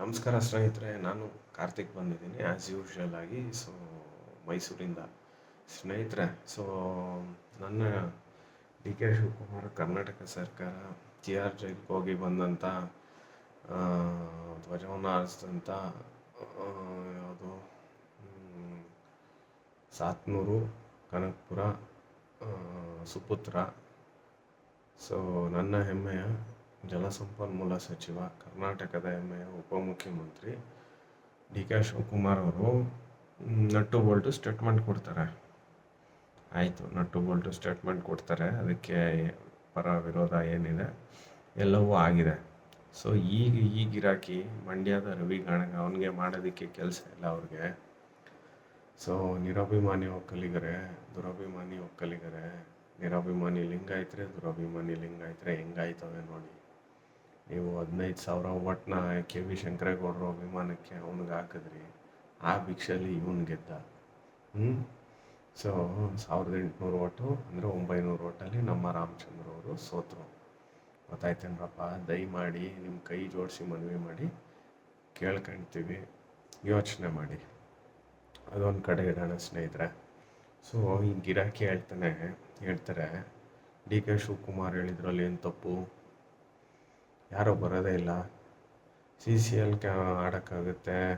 ನಮಸ್ಕಾರ ಸ್ನೇಹಿತರೆ, ನಾನು ಕಾರ್ತಿಕ್ ಬಂದಿದ್ದೀನಿ ಆ್ಯಸ್ ಯೂಶ್ವಲ್ ಆಗಿ. ಸೊ ಮೈಸೂರಿಂದ. ಸ್ನೇಹಿತರೆ ಸೊ ನನ್ನ ಡಿ ಕೆ ಶಿವಕುಮಾರ್, ಕರ್ನಾಟಕ ಸರ್ಕಾರ ಜಿ ಆರ್ ಜೈಲ್ಗೆ ಹೋಗಿ ಬಂದಂಥ ಧ್ವಜವನ್ನು ಆರಿಸಿದಂಥ ಯಾವುದು ಸಾತ್ನೂರು, ಕನಕಪುರ ಸುಪುತ್ರ. ಸೊ ನನ್ನ ಹೆಮ್ಮೆಯ ಜಲಸಂಪನ್ಮೂಲ ಸಚಿವ ಕರ್ನಾಟಕದ ಹೆಮ್ಮೆಯ ಉಪಮುಖ್ಯಮಂತ್ರಿ ಡಿ ಕೆ ಶಿವಕುಮಾರ್ ಅವರು ನಟ್ಟು ಬೋಲ್ಟು ಸ್ಟೇಟ್ಮೆಂಟ್ ಕೊಡ್ತಾರೆ. ಆಯಿತು, ನಟ್ಟು ಬೋಲ್ಟು ಸ್ಟೇಟ್ಮೆಂಟ್ ಕೊಡ್ತಾರೆ. ಅದಕ್ಕೆ ಪರ ವಿರೋಧ ಏನಿದೆ? ಎಲ್ಲವೂ ಆಗಿದೆ. ಸೊ ಈಗ ಈ ಗಿರಾಕಿ ಮಂಡ್ಯದ ರವಿ ಗಾಣಗ ಅವನಿಗೆ ಮಾಡೋದಕ್ಕೆ ಕೆಲಸ ಇಲ್ಲ ಅವ್ರಿಗೆ. ಸೊ ನಿರಭಿಮಾನಿ ಒಕ್ಕಲಿಗರೆ, ದುರಭಿಮಾನಿ ಒಕ್ಕಲಿಗರೆ, ನಿರಭಿಮಾನಿ ಲಿಂಗಾಯತ್ರೆ, ದುರಭಿಮಾನಿ ಲಿಂಗಾಯತ್ರೆ ಹೆಂಗಾಯ್ತವೆ ನೋಡಿ. ನೀವು ಹದಿನೈದು ಸಾವಿರ ಒಟ್ಟನ್ನ ಕೆ ವಿ ಶಂಕರೇಗೌಡರು ಅಭಿಮಾನಕ್ಕೆ ಅವನಿಗೆ ಹಾಕಿದ್ರಿ. ಆ ಭಿಕ್ಷೆಯಲ್ಲಿ ಇವನು ಗೆದ್ದ. ಹ್ಞೂ ಸೊ ಸಾವಿರದ ಎಂಟುನೂರು ಓಟು ಅಂದರೆ ಒಂಬೈನೂರು ಓಟಲ್ಲಿ ನಮ್ಮ ರಾಮಚಂದ್ರ ಅವರು ಸೋತರು. ಗೊತ್ತಾಯ್ತೇನ್ರಪ್ಪ? ದಯಮಾಡಿ ನಿಮ್ಮ ಕೈ ಜೋಡಿಸಿ ಮನವಿ ಮಾಡಿ ಕೇಳ್ಕೊಳ್ತೀವಿ ಯೋಚನೆ ಮಾಡಿ. ಅದೊಂದು ಕಡೆ ಇಡೋಣ ಸ್ನೇಹಿತರೆ. ಸೊ ಈ ಗಿರಾಕಿ ಹೇಳ್ತಾನೆ, ಹೇಳ್ತಾರೆ. ಡಿ ಕೆ ಶಿವಕುಮಾರ್ ಹೇಳಿದ್ರಲ್ಲಿ ಏನು ತಪ್ಪು? ಯಾರೂ ಬರೋದೇ ಇಲ್ಲ. ಸಿ ಸಿ ಎಲ್ ಕ್ಯಾ ಆಡೋಕ್ಕಾಗುತ್ತೆ.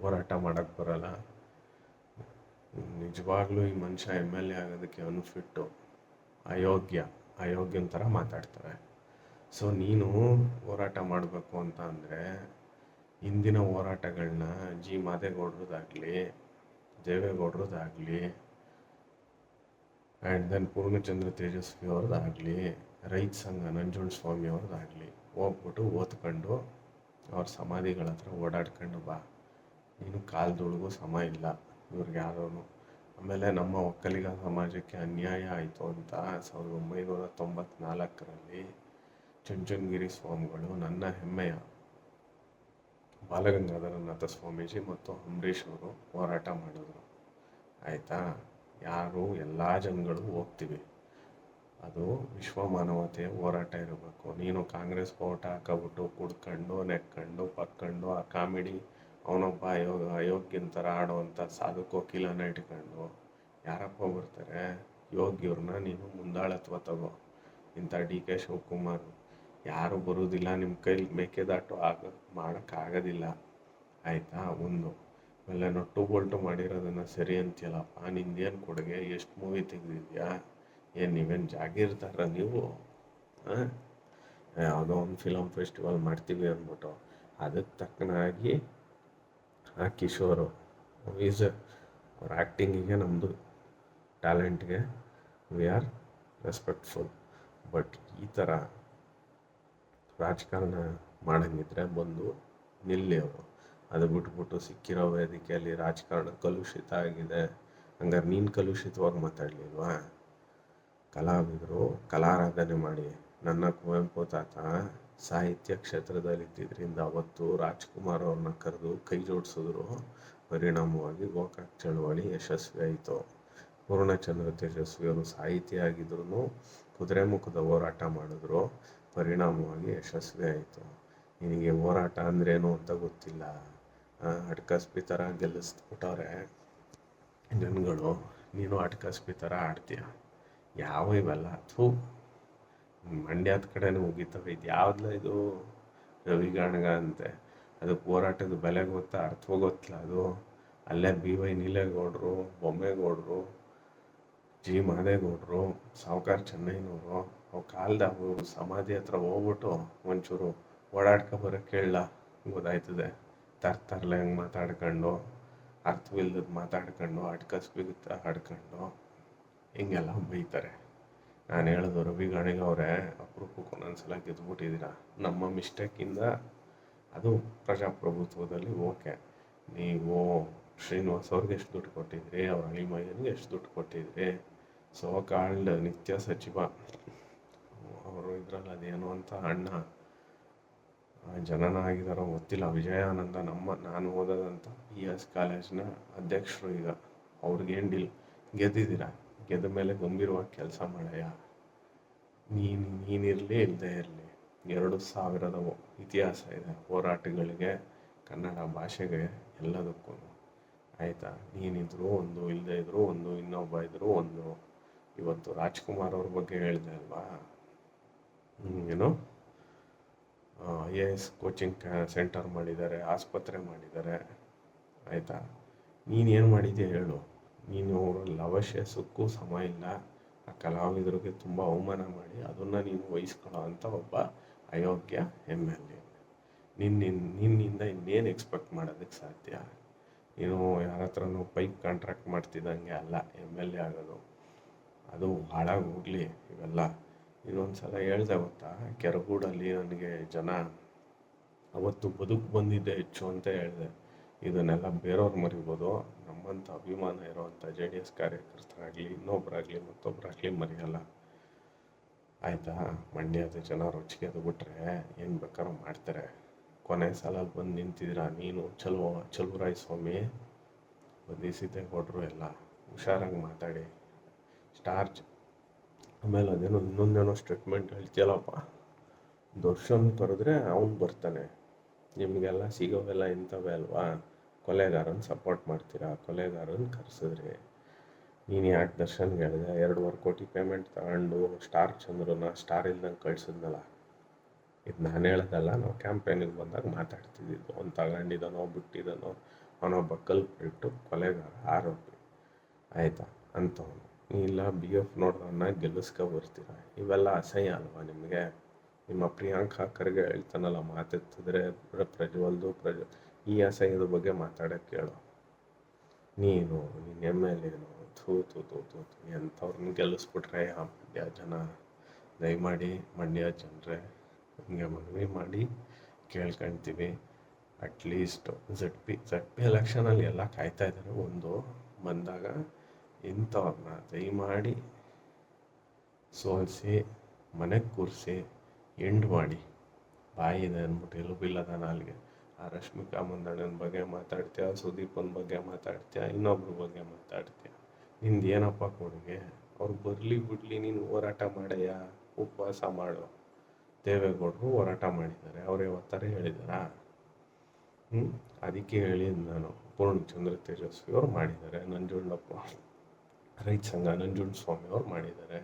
ಹೋರಾಟ ಮಾಡೋಕ್ಕೆ ಬರೋಲ್ಲ. ನಿಜವಾಗ್ಲೂ ಈ ಮನುಷ್ಯ ಎಂ ಎಲ್ ಎ ಆಗೋದಕ್ಕೆ ಅನ್ಫಿಟ್ಟು. ಅಯೋಗ್ಯ. ಅಯೋಗ್ಯನ ಥರ ಮಾತಾಡ್ತಾರೆ. ಸೊ, ನೀನು ಹೋರಾಟ ಮಾಡಬೇಕು ಅಂತ ಅಂದರೆ ಹಿಂದಿನ ಹೋರಾಟಗಳನ್ನ ಜಿ ಮಾದೇಗೌಡ್ರದ್ದಾಗಲಿ ದೇವೇಗೌಡ್ರದ್ದಾಗಲಿ ಆ್ಯಂಡ್ ದೆನ್ ಪೂರ್ಣಚಂದ್ರ ತೇಜಸ್ವಿ ಅವ್ರದ್ದಾಗಲಿ ರೈತ ಸಂಘ ನಂಜುಂಡ ಸ್ವಾಮಿ ಅವ್ರದ್ದಾಗಲಿ ಹೋಗ್ಬಿಟ್ಟು ಓದ್ಕೊಂಡು ಅವ್ರ ಸಮಾಧಿಗಳ ಹತ್ರ ಓಡಾಡ್ಕೊಂಡು ಬಾ. ನೀನು ಕಾಲದೊಳಗೂ ಸಮ ಇಲ್ಲ. ಇವ್ರಿಗೆ ಯಾರೂ ಆಮೇಲೆ ನಮ್ಮ ಒಕ್ಕಲಿಗ ಸಮಾಜಕ್ಕೆ ಅನ್ಯಾಯ ಆಯಿತು ಅಂತ ಸಾವಿರದ ಒಂಬೈನೂರ ತೊಂಬತ್ನಾಲ್ಕರಲ್ಲಿ ಚುಂಚನಗಿರಿ ಸ್ವಾಮಿಗಳು ನನ್ನ ಹೆಮ್ಮೆಯ ಬಾಲಗಂಗಾಧರನಾಥ ಸ್ವಾಮೀಜಿ ಮತ್ತು ಅಂಬರೀಷ್ ಅವರು ಹೋರಾಟ ಮಾಡಿದ್ರು. ಆಯಿತಾ? ಯಾರು? ಎಲ್ಲ ಜನಗಳು ಹೋಗ್ತೀವಿ. ಅದು ವಿಶ್ವ ಮಾನವತೆಯ ಹೋರಾಟ ಇರಬೇಕು. ನೀನು ಕಾಂಗ್ರೆಸ್ ಓಟ್ ಹಾಕಬಿಟ್ಟು ಕುಡ್ಕೊಂಡು ನೆಕ್ಕೊಂಡು ಪಕ್ಕೊಂಡು ಆ ಕಾಮಿಡಿ ಅವನೊಬ್ಬ ಅಯೋಗ್ಯನ ಥರ ಆಡೋವಂಥ ಸಾಧು ಕೋಕಿಲನ ಇಟ್ಕೊಂಡು ಯಾರಪ್ಪ ಬರ್ತಾರೆ? ಯೋಗ್ಯವ್ರನ್ನ ನೀನು ಮುಂದಾಳತ್ವ ತಗೋ. ಇಂಥ ಡಿ ಕೆ ಶಿವಕುಮಾರ್ ಯಾರು ಬರೋದಿಲ್ಲ ನಿಮ್ಮ ಕೈಲಿ ಮೇಕೆದಾಟು ಆಗ, ಮಾಡೋಕ್ಕಾಗೋದಿಲ್ಲ. ಆಯಿತಾ? ಒಂದು. ಆಮೇಲೆ ನೊಟ್ಟು ಬೋಲ್ಟು ಮಾಡಿರೋದನ್ನು ಸರಿ ಅಂತೀಯಲ್ಲಪ್ಪ. ನಿಂದೇನು ಕೊಡುಗೆ? ಎಷ್ಟು ಮೂವಿ ತೆಗೆದಿದ್ಯಾ ಏನು ನೀವೇನು ಜಾಗಿರ್ತಾರ ನೀವು? ಯಾವುದೋ ಒಂದು ಫಿಲಮ್ ಫೆಸ್ಟಿವಲ್ ಮಾಡ್ತೀವಿ ಅಂದ್ಬಿಟ್ಟು ಅದಕ್ಕೆ ತಕ್ಕನಾಗಿ ಆ ಕಿಶೋರು ಈಸ್ ಅವ್ರ ಆ್ಯಕ್ಟಿಂಗಿಗೆ ನಮ್ಮದು ಟ್ಯಾಲೆಂಟ್ಗೆ ವಿ ಆರ್ ರೆಸ್ಪೆಕ್ಟ್ಫುಲ್ ಬಟ್ ಈ ಥರ ರಾಜಕಾರಣ ಮಾಡಂಗಿದ್ರೆ ಬಂದು ನಿಲ್ಲಿ ಅವರು. ಅದು ಬಿಟ್ಬಿಟ್ಟು ಸಿಕ್ಕಿರೋ ವೇದಿಕೆಯಲ್ಲಿ ರಾಜಕಾರಣ ಕಲುಷಿತ ಆಗಿದೆ. ಹಂಗಾರೆ ನೀನು ಕಲುಷಿತವಾಗಿ ಮಾತಾಡಲಿಲ್ವಾ? ಕಲಾವಿದರು ಕಲಾರಾಧನೆ ಮಾಡಿ ನನ್ನ ಕುವೆಂಪು ತಾತ ಸಾಹಿತ್ಯ ಕ್ಷೇತ್ರದಲ್ಲಿ ಇದ್ದಿದ್ದರಿಂದ ಅವತ್ತು ರಾಜ್ಕುಮಾರ್ ಅವ್ರನ್ನ ಕರೆದು ಕೈ ಜೋಡಿಸಿದ್ರು. ಪರಿಣಾಮವಾಗಿ ಗೋಕಾಕ್ ಚಳುವಳಿ ಯಶಸ್ವಿ ಆಯಿತು. ಪೂರ್ಣಚಂದ್ರ ತೇಜಸ್ವಿ ಅವರು ಸಾಹಿತಿ ಆಗಿದ್ರು ಕುದುರೆಮುಖದ ಹೋರಾಟ ಮಾಡಿದ್ರು. ಪರಿಣಾಮವಾಗಿ ಯಶಸ್ವಿ ಆಯಿತು. ನಿನಗೆ ಹೋರಾಟ ಅಂದ್ರೇನು ಅಂತ ಗೊತ್ತಿಲ್ಲ. ಅಟ್ಕಸ್ಪಿ ಥರ ಗೆಲ್ಲಿಸ್ಬಿಟ್ಟವ್ರೆ. ಜನಗಳು, ನೀನು ಅಟ್ಕಸ್ಪಿ ಥರ ಆಡ್ತೀಯ. ಯಾವ ಇವೆಲ್ಲ? ಥೂ ಮಂಡ್ಯದ ಕಡೆನೂ ಮುಗಿತವೆ. ಇದು ಯಾವ್ದಲ್ಲ ಇದು? ರವಿಗಾಣಗ ಅಂತೆ ಅದು ಹೋರಾಟದ ಬೆಲೆ ಗೊತ್ತಾ? ಅರ್ಥ ಗೊತ್ತಿಲ್ಲ ಅದು? ಅಲ್ಲೇ ಬಿ ವೈ ನೀಲೇಗೌಡರು, ಬೊಮ್ಮೇಗೌಡರು, ಜಿ ಮಾದೇಗೌಡರು, ಸಾವುಕಾರ ಚೆನ್ನೈನವರು ಅವು ಕಾಲ್ದಾಗ ಸಮಾಧಿ ಹತ್ರ ಹೋಗ್ಬಿಟ್ಟು ಒಂಚೂರು ಓಡಾಡ್ಕೊ ಬರೋಕ್ಕೆ ಕೇಳಲ್ಲ ಗೊತ್ತಾಯ್ತದೆ. ತರ್ತರ್ಲೆ ಹಂಗೆ ಮಾತಾಡ್ಕೊಂಡು ಅರ್ಥವಿಲ್ದದ್ದು ಮಾತಾಡ್ಕೊಂಡು ಅಡ್ಕಸ್ಬಿಗುತ್ತಾ ಆಡ್ಕೊಂಡು ಹಿಂಗೆಲ್ಲ ಬೈತಾರೆ. ನಾನು ಹೇಳೋದು ರವಿ ಅವರೇ, ಅಪರೂಪಕ್ಕೆ ಒಂದೊಂದ್ಸಲ ಗೆದ್ದುಬಿಟ್ಟಿದ್ದೀರ ನಮ್ಮ ಮಿಸ್ಟೇಕಿಂದ ಅದು ಪ್ರಜಾಪ್ರಭುತ್ವದಲ್ಲಿ ಓಕೆ. ನೀವು ಶ್ರೀನಿವಾಸ್ ಅವ್ರಿಗೆ ಎಷ್ಟು ದುಡ್ಡು ಕೊಟ್ಟಿದ್ರಿ? ಅವ್ರ ಅಳಿಮಯ್ಯನಿಗೆ ಎಷ್ಟು ದುಡ್ಡು ಕೊಟ್ಟಿದ್ರಿ? ಸೊ ಕಾಲ್ಡ್ ನಿತ್ಯ ಸಚಿವ. ಅವರು ಇದ್ರಲ್ಲಿ ಅದೇನು ಅಂತ ಅಣ್ಣ. ಜನನ ಆಗಿದಾರೋ ಗೊತ್ತಿಲ್ಲ. ವಿಜಯಾನಂದ ನಮ್ಮ, ನಾನು ಓದದಂಥ ಪಿ ಎಸ್ ಕಾಲೇಜ್ನ ಅಧ್ಯಕ್ಷರು ಈಗ. ಅವ್ರಿಗೇನು ಡೀಲ್ ಗೆದ್ದಿದ್ದೀರ? ಗೆದ್ದ ಮೇಲೆ ಗಂಭೀರವಾಗಿ ಕೆಲಸ ಮಾಡಯ್ಯ ನೀನು ನೀನಿರಲಿ ಇಲ್ಲದೆ ಇರಲಿ. ಎರಡು ಸಾವಿರದ ಇತಿಹಾಸ ಇದೆ. ಹೋರಾಟಗಳಿಗೆ, ಕನ್ನಡ ಭಾಷೆಗೆ ಎಲ್ಲದಕ್ಕೂ. ಆಯಿತಾ? ನೀನಿದ್ರು ಒಂದು ಇಲ್ಲದೆ ಇದ್ರು ಒಂದು, ಇನ್ನೊಬ್ಬ ಇದ್ರು ಒಂದು. ಇವತ್ತು ರಾಜ್ಕುಮಾರ್ ಅವ್ರ ಬಗ್ಗೆ ಹೇಳಿದೆ ಅಲ್ವಾ? ಏನು? I A S coaching centre ಮಾಡಿದ್ದಾರೆ, ಆಸ್ಪತ್ರೆ ಮಾಡಿದ್ದಾರೆ. ಆಯಿತಾ? ನೀನು ಏನು ಮಾಡಿದ್ಯಾ ಹೇಳು? ನೀನು ಅವರಲ್ಲಿ ಅವಶ್ಯಸಕ್ಕೂ ಸಮ ಇಲ್ಲ. ಆ ಕಲಾವಿದರಿಗೆ ತುಂಬ ಅವಮಾನ ಮಾಡಿ ಅದನ್ನು ನೀನು ವಹಿಸ್ಕೊಳ್ಳೋ ಅಂತ ಒಬ್ಬ ಅಯೋಗ್ಯ ಎಂ ಎಲ್ ಎ. ನಿನ್ನ ನಿನ್ನಿಂದ ಇನ್ನೇನು ಎಕ್ಸ್ಪೆಕ್ಟ್ ಮಾಡೋದಕ್ಕೆ ಸಾಧ್ಯ? ನೀನು ಯಾರ ಹತ್ರನೂ ಪೈಪ್ ಕಾಂಟ್ರಾಕ್ಟ್ ಮಾಡ್ತಿದ್ದಂಗೆ ಅಲ್ಲ ಎಂ ಎಲ್ ಎ ಆಗೋದು. ಅದು ಹಾಳಾಗಿ ಹೋಗಲಿ ಇವೆಲ್ಲ. ಇನ್ನೊಂದು ಸಲ ಹೇಳ್ದೆ ಗೊತ್ತಾ, ಕೆರಗೂಡಲ್ಲಿ ನನಗೆ ಜನ ಅವತ್ತು ಬದುಕು ಬಂದಿದ್ದೆ ಹೆಚ್ಚು ಅಂತ ಹೇಳಿದೆ. ಇದನ್ನೆಲ್ಲ ಬೇರೆಯವ್ರು ಮರಿಬೋದು ನಮ್ಮಂಥ ಅಭಿಮಾನ ಇರೋವಂಥ ಜೆ ಡಿ ಎಸ್ ಕಾರ್ಯಕರ್ತರಾಗಲಿ ಇನ್ನೊಬ್ಬರಾಗಲಿ ಮತ್ತೊಬ್ಬರಾಗಲಿ ಮರೆಯಲ್ಲ. ಆಯಿತಾ? ಮಂಡ್ಯದ ಜನ ರುಚಿಗೆ ಅದು ಬಿಟ್ರೆ ಏನು ಬೇಕಾದ್ರೂ ಮಾಡ್ತಾರೆ. ಕೊನೆ ಸಲ ಬಂದು ನಿಂತಿದ್ದೀರಾ ನೀನು? ಚಲೋ ಚಲುವರಾಯ ಸ್ವಾಮಿ. ಬಂಧಿಸಿದ್ದೇಗೌಡರು ಎಲ್ಲ. ಹುಷಾರಾಗಿ ಮಾತಾಡಿ. ಸ್ಟಾರ್ಜ್. ಆಮೇಲೆ ಅದೇನೋ ಇನ್ನೊಂದೇನೋ ಸ್ಟೇಟ್ಮೆಂಟ್ ಹೇಳ್ತೀಯಲ್ಲಪ್ಪ. ದರ್ಶನ್ ಕರೆದ್ರೆ ಅವನು ಬರ್ತಾನೆ. ನಿಮಗೆಲ್ಲ ಸಿಗೋವೆಲ್ಲ ಇಂಥವೇ ಅಲ್ವಾ? ಕೊಲೆಗಾರನ ಸಪೋರ್ಟ್ ಮಾಡ್ತೀರಾ? ಕೊಲೆಗಾರನ ಕರೆಸಿದ್ರಿ ನೀನು ಯಾಕೆ ದರ್ಶನ್ಗೆ ಹೇಳಿದೆ? ಎರಡೂವರೆ ಕೋಟಿ ಪೇಮೆಂಟ್ ತಗೊಂಡು ಸ್ಟಾರ್ ಚಂದ್ರನ ಸ್ಟಾರ್ ಇಲ್ದಂಗೆ ಕಳ್ಸಿದ್ನಲ್ಲ? ಇದು ನಾನು ಹೇಳೋದಲ್ಲ, ನಾವು ಕ್ಯಾಂಪೇನಿಗೆ ಬಂದಾಗ ಮಾತಾಡ್ತಿದ್ದಿದ್ದು ಅವ್ನು ತಗೊಂಡಿದ್ದಾನೋ, ಬಿಟ್ಟಿದ್ದಾನೋ ಬಕ್ಕಲ್ ಬಿಟ್ಟು ಕೊಲೆಗಾರ, ಆರೋಪಿ. ಆಯಿತಾ? ಅಂಥವನು ಇಲ್ಲ ಬಿ ಎಫ್ ನೋಡ್ದವನ್ನ ಗೆಲ್ಲಿಸ್ಕೊ ಬರ್ತೀರ ಇವೆಲ್ಲ ಅಸಹ್ಯ ಅಲ್ವಾ ನಿಮಗೆ? ನಿಮ್ಮ ಪ್ರಿಯಾಂಕಾ ಖರ್ಗೆ ಹೇಳ್ತಾನಲ್ಲ, ಮಾತೆತ್ತಿದ್ರೆ ಪ್ರ- ಪ್ರಜ್ವಲ್ದು ಪ್ರಜ ಈ ಅಸಹ್ಯದ ಬಗ್ಗೆ ಮಾತಾಡೋಕ್ಕೆ ಕೇಳು ನೀನು ನಿನ್ನ ಎಂ ಎಲ್ ಎನು ಥೂ ಥೂ ಥೂ ಥೂ ಥೂ, ಎಂಥವ್ರನ್ನ ಗೆಲ್ಲಿಸ್ಬಿಟ್ರೆ ಆ ಮಂಡ್ಯ ಜನ? ದಯಮಾಡಿ ಮಂಡ್ಯ ಜನರೇ, ನಿಮಗೆ ಮನವಿ ಮಾಡಿ ಕೇಳ್ಕೊಳ್ತೀವಿ at least Z P Z P ಎಲೆಕ್ಷನಲ್ಲಿ ಎಲ್ಲ ಕಾಯ್ತಾ ಇದ್ದಾರೆ. ಒಂದು ಬಂದಾಗ ಇಂಥವ್ರನ್ನ ದಯಮಾಡಿ ಸೋಲಿಸಿ ಮನೆಗೆ ಕೂರಿಸಿ, ಎಂಡ್ ಮಾಡಿ. ಬಾಯಿದೆ ಅಂದ್ಬಿಟ್ಟು ಎಲುಬಿಲ್ಲದ ನಾಲ್ಗೆ ಆ ರಶ್ಮಿಕಾ ಮಂದಣ್ಣನ ಬಗ್ಗೆ ಮಾತಾಡ್ತೀಯ, ಸುದೀಪನ ಬಗ್ಗೆ ಮಾತಾಡ್ತೀಯ, ಇನ್ನೊಬ್ರ ಬಗ್ಗೆ ಮಾತಾಡ್ತೀಯ? ನಿಂದು ಏನಪ್ಪ ಕೊಡುಗೆ? ಅವ್ರು ಬರಲಿ ಬಿಡಲಿ, ನೀನು ಹೋರಾಟ ಮಾಡಯ್ಯ ಉಪವಾಸ ಮಾಡು. ದೇವೇಗೌಡರು ಹೋರಾಟ ಮಾಡಿದ್ದಾರೆ. ಅವ್ರು ಯಾವತ್ತಾರೆ ಹೇಳಿದಾರಾ? ಹ್ಞೂ ಅದಕ್ಕೆ ಹೇಳಿದ್ದು ನಾನು. ಪೂರ್ಣಚಂದ್ರ ತೇಜಸ್ವಿ ಅವ್ರು ಮಾಡಿದ್ದಾರೆ. ನಂಜುಂಡಪ್ಪ ರೈತ ಸಂಘ ನಂಜುಂಡ ಸ್ವಾಮಿ ಅವ್ರು ಮಾಡಿದ್ದಾರೆ.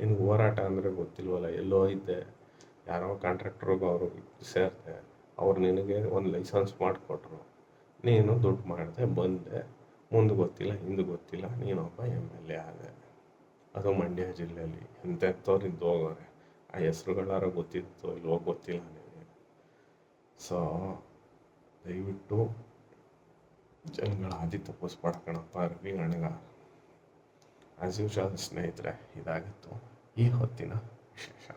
ನಿನಗೆ ಹೋರಾಟ ಅಂದರೆ ಗೊತ್ತಿಲ್ವಲ್ಲ, ಎಲ್ಲೋ ಇದ್ದೆ. ಯಾರೋ ಕಾಂಟ್ರಾಕ್ಟ್ರಿಗೂ ಅವರು ಸೇರಿದೆ. ಅವ್ರು ನಿನಗೆ ಒಂದು ಲೈಸೆನ್ಸ್ ಮಾಡಿಕೊಟ್ರು. ನೀನು ದುಡ್ಡು ಮಾಡಿದೆ, ಬಂದೆ. ಮುಂದೆ ಗೊತ್ತಿಲ್ಲ, ಹಿಂದೆ ಗೊತ್ತಿಲ್ಲ. ನೀನೊಬ್ಬ ಎಂ ಎಲ್ ಎ ಆದೆ. ಅದು ಮಂಡ್ಯ ಜಿಲ್ಲೆಯಲ್ಲಿ. ಎಂಥವ್ರು ಇದ್ದು ಹೋಗೋರೆ ಆ ಹೆಸ್ರುಗಳಾರ ಗೊತ್ತಿತ್ತು ಇಲ್ವೋ ಗೊತ್ತಿಲ್ಲ ನನಗೆ. ಸೊ ದಯವಿಟ್ಟು ಜನಗಳ ಆದಿ ತಪ್ಪಿಸ್ಬೇಡ ಅರ್ವಿ ರವಿ ಅಣಗ ಆಸ್ ಯೂಶಲ್ ಸ್ನೇಹಿತರೆ, ಇದಾಗಿತ್ತು ಈ ಹೊತ್ತಿನ ವಿಶೇಷ.